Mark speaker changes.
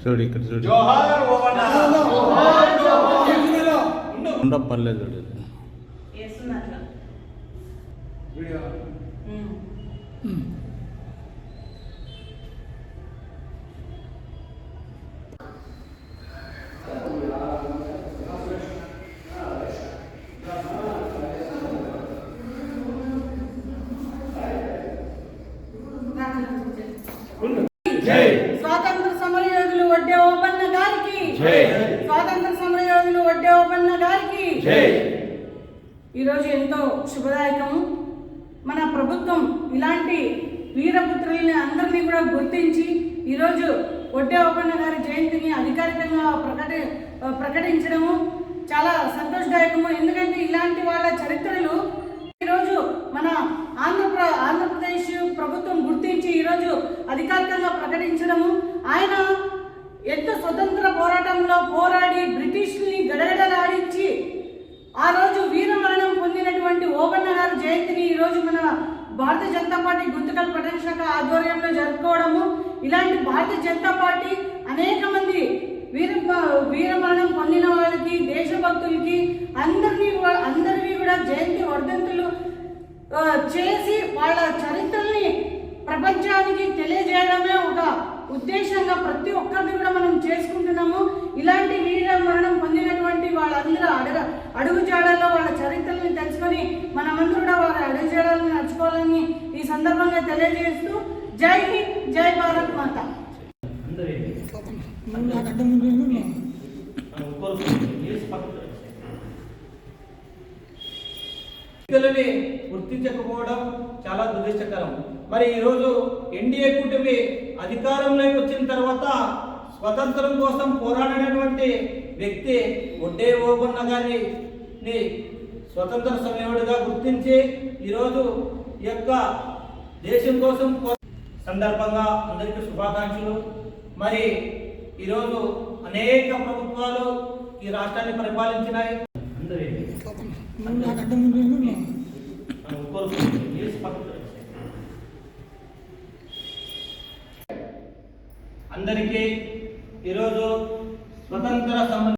Speaker 1: చూడు ఇక్కడ చూడు
Speaker 2: జోహార్ ఓవన్న
Speaker 1: ఉండ పర్లేదు చూడు
Speaker 3: వేస్తున్నా స్వాతంత్ర సమరయోధులు వడ్డే ఓపన్న గారికి ఈరోజు ఎంతో శుభదాయకము. మన ప్రభుత్వం ఇలాంటి వీరపుత్రుల్ని అందరినీ కూడా గుర్తించి ఈరోజు వడ్డే ఓపన్న గారి జయంతిని అధికారికంగా ప్రకటి ప్రకటించడము చాలా సంతోషదాయకము. ఎందుకంటే ఇలాంటి వాళ్ళ చరిత్రలు ఈరోజు మన ఆంధ్రప్ర ఆంధ్రప్రదేశ్ ప్రభుత్వం గుర్తించి ఈరోజు అధికారికంగా ప్రకటించడము. ఆయన ఎంత స్వతంత్ర పోరాటంలో పోరాడి బ్రిటిష్ని గడగడలాడించి ఆ రోజు వీరమరణం పొందినటువంటి ఓబన్న గారి జయంతిని ఈరోజు మన భారతీయ జనతా పార్టీ గుర్తుకల్ పట్టణ శాఖ ఆధ్వర్యంలో జరుపుకోవడము. ఇలాంటి భారతీయ జనతా పార్టీ అనేక మంది వీర వీరమరణం పొందిన వాళ్ళకి దేశభక్తులకి అందరినీ కూడా- కూడా జయంతి వర్ధంతులు చేసి వాళ్ళ చరిత్రల్ని ప్రపంచానికి తెలియజేయడమే ఒక ఉద్దేశంగా ప్రతి ఒక్కరిని కూడా మనం చేసుకుంటున్నాము. ఇలాంటి వీర మరణం పొందినటువంటి వాళ్ళందరూ అడగ అడుగు జాడల్లో వాళ్ళ చరిత్రల్ని తెలుసుకొని మనమందరూ కూడా వాళ్ళ అడుగు జాడలను నడుచుకోవాలని ఈ సందర్భంగా తెలియజేస్తూ జై హింద్ జై భారత్ మాత.
Speaker 4: గుర్తించకపోవడం చాలా దురదృష్టకరం. మరి ఈరోజు ఎన్డీఏ కూటమి అధికారంలోకి వచ్చిన తర్వాత స్వతంత్రం కోసం పోరాడినటువంటి వ్యక్తి ఒడ్డే ఓబన్న గారిని స్వతంత్ర సమయుడిగా గుర్తించి ఈరోజు ఈ యొక్క దేశం కోసం సందర్భంగా అందరికీ శుభాకాంక్షలు. మరి ఈరోజు అనేక ప్రభుత్వాలు ఈ రాష్ట్రాన్ని పరిపాలించినాయి. అందరికీ ఈరోజు స్వతంత్ర సంబంధ